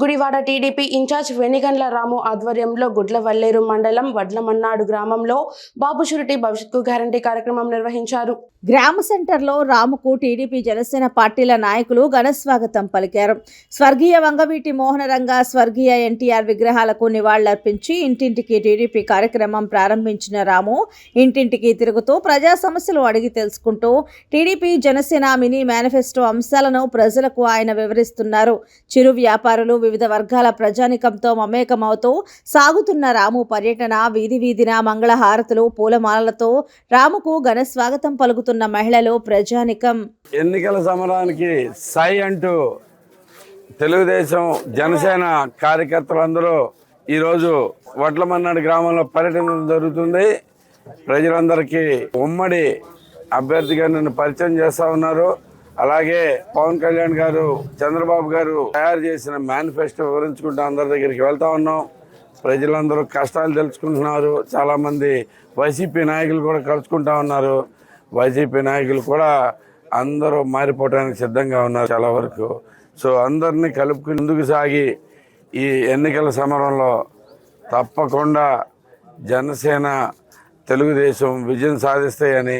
Gudivada TDP in charge Venigandla Ramu ఆధ్వర్యంలో గుడ్లవల్లేరు మండలం వడ్లమన్నాడు గ్రామంలో బాబు షురిటీ భవిష్యత్తు గ్యారంటీ కార్యక్రమం నిర్వహించారు. గ్రామ సెంటర్లో రాముకు టీడీపీ జనసేన పార్టీల నాయకులు ఘనస్వాగతం పలికారు. స్వర్గీయ వంగవీటి మోహనరంగ స్వర్గీయ ఎన్టీఆర్ విగ్రహాలకు నివాళులర్పించి ఇంటింటికి టీడీపీ కార్యక్రమం ప్రారంభించిన రాము ఇంటింటికి తిరుగుతూ ప్రజా సమస్యలు అడిగి తెలుసుకుంటూ టీడీపీ జనసేన మినీ మేనిఫెస్టో అంశాలను ప్రజలకు ఆయన వివరిస్తున్నారు. చిరు వ్యాపారులు వివిధ వర్గాల ప్రజానికంతో మమేకమవుతూ సాగుతున్న రాము పర్యటన వీధి వీధిన మంగళహారతులు పూలమాలలతో రాముకు ఘన స్వాగతం పలుకుతున్న మహిళలు ప్రజానికం. ఎన్నికల సమరానికి సై అంటూ తెలుగుదేశం జనసేన కార్యకర్తలందరూ ఈరోజు వడ్లమన్నాడు గ్రామంలో పర్యటన జరుగుతుంది. ప్రజలందరికీ ఉమ్మడి అభ్యర్థిగా నన్ను పరిచయం చేస్తా ఉన్నారు. అలాగే పవన్ కళ్యాణ్ గారు చంద్రబాబు గారు తయారు చేసిన మేనిఫెస్టో వివరించుకుంటూ అందరి దగ్గరికి వెళ్తా ఉన్నాం. ప్రజలందరూ కష్టాలు తెలుసుకుంటున్నారు. చాలామంది వైసీపీ నాయకులు కూడా కలుసుకుంటా ఉన్నారు. వైసీపీ నాయకులు కూడా అందరూ మారిపోవడానికి సిద్ధంగా ఉన్నారు చాలా వరకు. సో అందరినీ కలుపుకుని ముందుకు సాగి ఈ ఎన్నికల సమరంలో తప్పకుండా జనసేన తెలుగుదేశం విజయం సాధిస్తాయని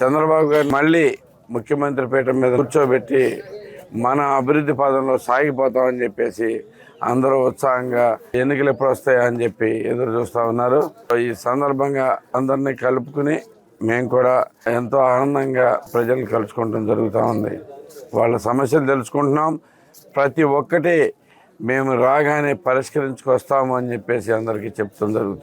చంద్రబాబు గారు మళ్ళీ ముఖ్యమంత్రి పీఠం మీద కూర్చోబెట్టి మన అభివృద్ధి పదంలో సాగిపోతామని చెప్పేసి అందరూ ఉత్సాహంగా ఎన్నికలు ఎప్పుడు వస్తాయని చెప్పి ఎదురు చూస్తూ ఉన్నారు. ఈ సందర్భంగా అందరినీ కలుపుకుని మేము కూడా ఎంతో ఆనందంగా ప్రజలు కలుసుకోవడం జరుగుతూ ఉంది. వాళ్ళ సమస్యలు తెలుసుకుంటున్నాం. ప్రతి ఒక్కటి మేము రాగానే పరిష్కరించుకొస్తాము అని చెప్పేసి అందరికీ చెప్తాం జరుగుతుంది.